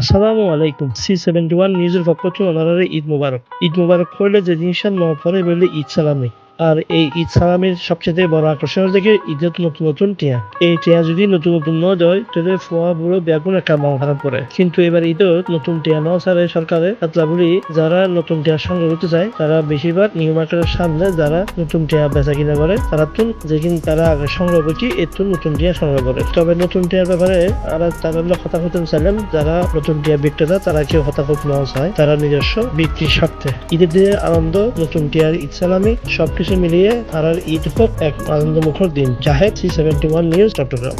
আসসালামু আলাইকুম। C seventy one নিউজের পক্ষ থেকে ওনারা ঈদ মুবারক। ঈদ মুবারক করলে যে জিনিসটা ন পরে বললে ঈদ সালামি আর এই ঈদ সালামের সবচেয়ে বড় আকর্ষণ হচ্ছে ঈদের নতুন নতুন টিয়া। এই টিয়া যদি নতুন নতুন ন দেয়, তাহলে ফোয়া বুড়ো বেগুন একটা মন খারাপ করে কিন্তু এবার ঈদের নতুন টিয়া ন ছাড়ে সরকারে। তাতলা বলি যারা নতুন টিয়া সংগ্রহ করতে চায়, তারা বেশিরভাগ নিউ মার্কেটের সামনে যারা নতুন টিয়া বেচা কিনা করে, তারা তো যেদিন তারা আগে সংগ্রহ করছি এর নতুন টিয়া সংগ্রহ করে। তবে নতুন টিয়ার ব্যাপারে আর তারা কথা করতে চাইলেন যারা নতুন টিয়া বিক্রেতা, তারা কেউ কথা করতে না চায়। তারা নিজস্ব বিক্রির স্বার্থে। ঈদের দিনের আনন্দ, নতুন টিয়ার ঈদ সালামি, সবকিছু মিলিয়ে আর ঈদ এক আনন্দমুখর দিন। Zahed C seventy one news Chattogram.